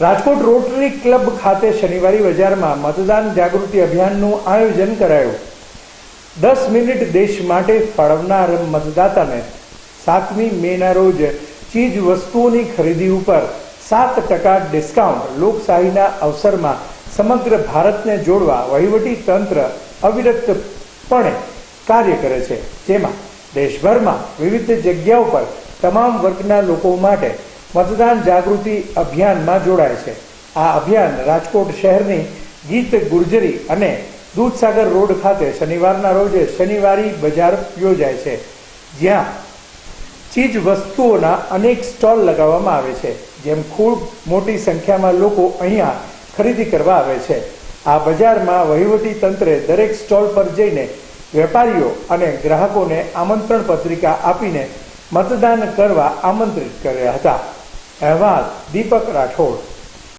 Rajkot rotary club ખાતે શનિવારી બજારમાં મતદાન જાગૃતિ અભિયાનનું આયોજન કરાયું. દસ મિનિટ દેશ માટે ફાળવનાર મતદાતાને સાતમી મેના રોજ ચીજ વસ્તુઓની ખરીદી ઉપર સાત ટકા ડિસ્કાઉન્ટ લોકશાહીના અવસરમાં સમગ્ર ભારતને જોડવા વહીવટી તંત્ર અવિરતપણે કાર્ય કરે છે. જેમાં દેશભરમાં વિવિધ જગ્યાઓ પર તમામ વર્ગના લોકો માટે મતદાન જાગૃતિ અભિયાનમાં જોડાય છે. આ અભિયાન રાજકોટ શહેરની ગીત ગુર્જરી અને દૂધસાગર રોડ ખાતે શનિવારના રોજે શનિવારી બજાર યોજાય છે. જ્યાં ચીજ વસ્તુઓના અનેક સ્ટોલ લગાવવામાં આવે છે, જેમ ખૂબ મોટી સંખ્યામાં લોકો અહીંયા ખરીદી કરવા આવે છે. આ બજારમાં વહીવટી તંત્રે દરેક સ્ટોલ પર જઈને વેપારીઓ અને ગ્રાહકોને આમંત્રણ પત્રિકા આપીને મતદાન કરવા આમંત્રિત કર્યા હતા. અહેવાલ દીપક રાઠોડ